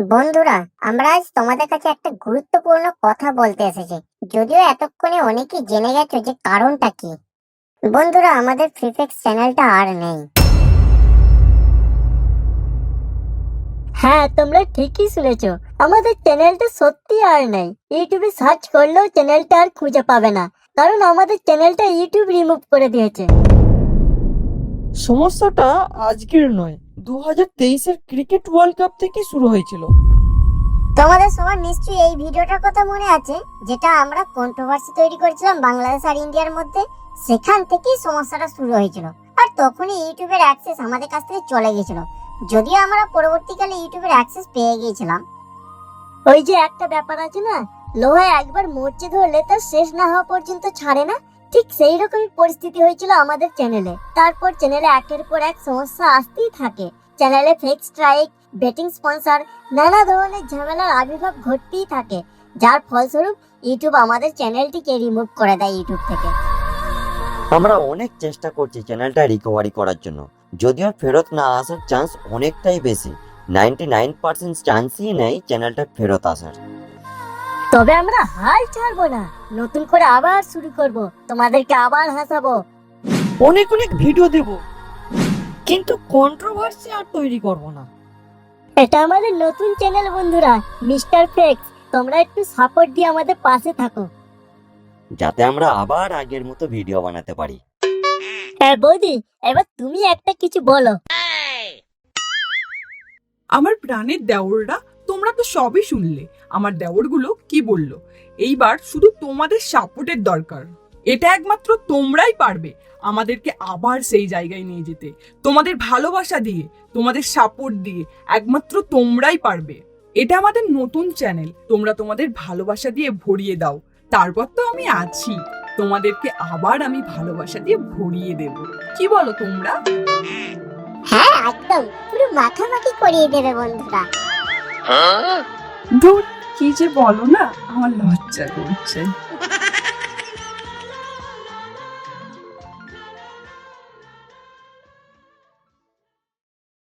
বন্ধুরা আমরা আজ তোমাদের কাছে একটা গুরুত্বপূর্ণ কথা বলতে এসেছি। যদিও এতক্ষণে অনেকেই জেনে গেছো যে কারণটা কি। বন্ধুরা আমাদের ফ্রিফেক্স চ্যানেলটা আর নেই। হ্যাঁ তোমরা ঠিকই শুনেছো। আমাদের চ্যানেলটা সত্যি আর নাই। ইউটিউবে সার্চ করলেও চ্যানেলটা আর খুঁজে পাবে না। কারণ আমাদের চ্যানেলটা ইউটিউব রিমুভ করে দিয়েছে। সমস্যাটা আজকের নয়। দু হাজার তেইশের ক্রিকেট ওয়ার্ল্ড কাপ থেকে শুরু হয়েছিল। তোমাদের সবার নিশ্চয়ই এই ভিডিওটার কথা মনে আছে, যেটা আমরা কন্ট্রোভার্সি তৈরি করেছিলাম বাংলাদেশ আর ইন্ডিয়ার মধ্যে, সেখান থেকেই সমস্যাটা শুরু হয়েছিল। আর তখনই ইউটিউবের অ্যাক্সেস আমাদের কাছ থেকে চলে গিয়েছিল। যদিও আমরা পরবর্তীকালে ইউটিউবের অ্যাক্সেস পেয়ে গিয়েছিলাম। ওই যে একটা ব্যাপার আছে না লোহা একবার মরচে ধরলে তার শেষ না হওয়া পর্যন্ত ছাড়ে না ঠিক সেই রকমই পরিস্থিতি হয়েছিল আমাদের চ্যানেলে তারপর চ্যানেলে একের পর এক সমস্যা আসতেই থাকে। চ্যানেলে ফেক স্ট্রাইক বেটিং স্পন্সর নানা ধরনের ঝামেলার আবির্ভাব ঘটতেই থাকে। যার ফলস্বরূপ ইউটিউব আমাদের চ্যানেলটিকে রিমুভ করে দেয় ইউটিউব থেকে। আমরা অনেক চেষ্টা করছি চ্যানেলটা রিকভারি করার জন্য। যদিও ফেরত না আসার চান্স অনেকটাই বেশি। নাইনটি নাইন পার্সেন্ট চান্সই নেই চ্যানেলটা ফেরত আসার। তবে আমরা হাল ছাড়বো না। নতুন করে আবার শুরু করব। তোমাদেরকে আবার হাসাবো। অনেক অনেক ভিডিও দেব। কিন্তু কন্ট্রোভার্সি আর তৈরি করব না। এটা আমাদের নতুন চ্যানেল বন্ধুরা। মিস্টার ফেক্স তোমরা একটু সাপোর্ট দিয়ে আমাদের পাশে থাকো। যাতে আমরা আবার আগের মতো ভিডিও বানাতে পারি। হ্যাঁ বৌদি এবার তুমি একটা কিছু বলো। আমার প্রাণের দেওররা তোমরা তো সবই শুনলে। আমার দেওরগুলো কি বলল? এইবার শুধু তোমাদের সাপোর্টের দরকার। এটা একমাত্র তোমরাই পারবে আমাদেরকে আবার সেই জায়গায় নিয়ে যেতে। তোমাদের ভালোবাসা দিয়ে, তোমাদের সাপোর্ট দিয়ে একমাত্র তোমরাই পারবে। এটা আমাদের নতুন চ্যানেল। তোমরা তোমাদের ভালোবাসা দিয়ে ভরিয়ে দাও। তারপর তো আমি আছি। তোমাদেরকে আবার আমি ভালোবাসা দিয়ে ভরিয়ে দেব। কি বলো তোমরা? হ্যাঁ একদম। পুরো মাখামাখি করিয়ে দেবে বন্ধুরা। ধুর কি যে বলো না আমার লজ্জা করছে।